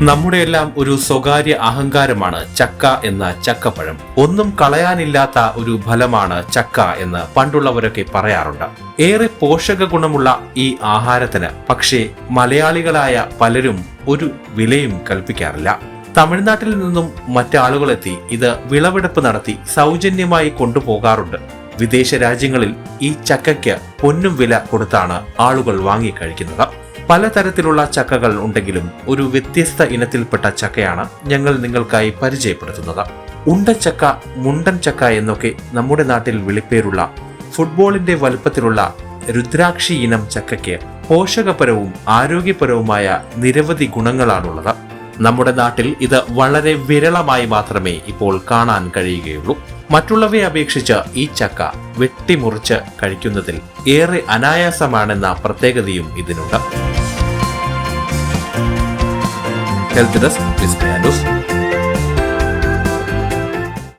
നമ്മുടെയെല്ലാം ഒരു സ്വകാര്യ അഹങ്കാരമാണ് ചക്ക എന്ന ചക്കപ്പഴം. ഒന്നും കളയാനില്ലാത്ത ഒരു ഫലമാണ് ചക്ക എന്ന് പണ്ടുള്ളവരൊക്കെ പറയാറുണ്ട്. ഏറെ പോഷക ഗുണമുള്ള ഈ ആഹാരത്തിന് പക്ഷേ മലയാളികളായ പലരും ഒരു വിലയും കൽപ്പിക്കാറില്ല. തമിഴ്നാട്ടിൽ നിന്നും മറ്റാളുകളെത്തി ഇത് വിളവെടുപ്പ് നടത്തി സൗജന്യമായി കൊണ്ടുപോകാറുണ്ട്. വിദേശ രാജ്യങ്ങളിൽ ഈ ചക്കയ്ക്ക് പൊന്നും വില കൊടുത്താണ് ആളുകൾ വാങ്ങിക്കഴിക്കുന്നത്. പലതരത്തിലുള്ള ചക്കകൾ ഉണ്ടെങ്കിലും ഒരു വ്യത്യസ്ത ഇനത്തിൽപ്പെട്ട ചക്കയാണ് ഞങ്ങൾ നിങ്ങൾക്കായി പരിചയപ്പെടുത്തുന്നത്. ഉണ്ടച്ചക്ക മുണ്ടൻ ചക്ക എന്നൊക്കെ നമ്മുടെ നാട്ടിൽ വിളിപ്പേരുള്ള ഫുട്ബോളിന്റെ വലുപ്പത്തിലുള്ള രുദ്രാക്ഷി ഇനം ചക്കയ്ക്ക് പോഷകപരവും ആരോഗ്യപരവുമായ നിരവധി ഗുണങ്ങളാണുള്ളത്. നമ്മുടെ നാട്ടിൽ ഇത് വളരെ വിരളമായി മാത്രമേ ഇപ്പോൾ കാണാൻ കഴിയുകയുള്ളൂ. മറ്റുള്ളവയെ അപേക്ഷിച്ച് ഈ ചക്ക വെട്ടിമുറിച്ച് കഴിക്കുന്നതിൽ ഏറെ അനായാസമാണെന്ന പ്രത്യേകതയും ഇതിനുണ്ട്. Health desk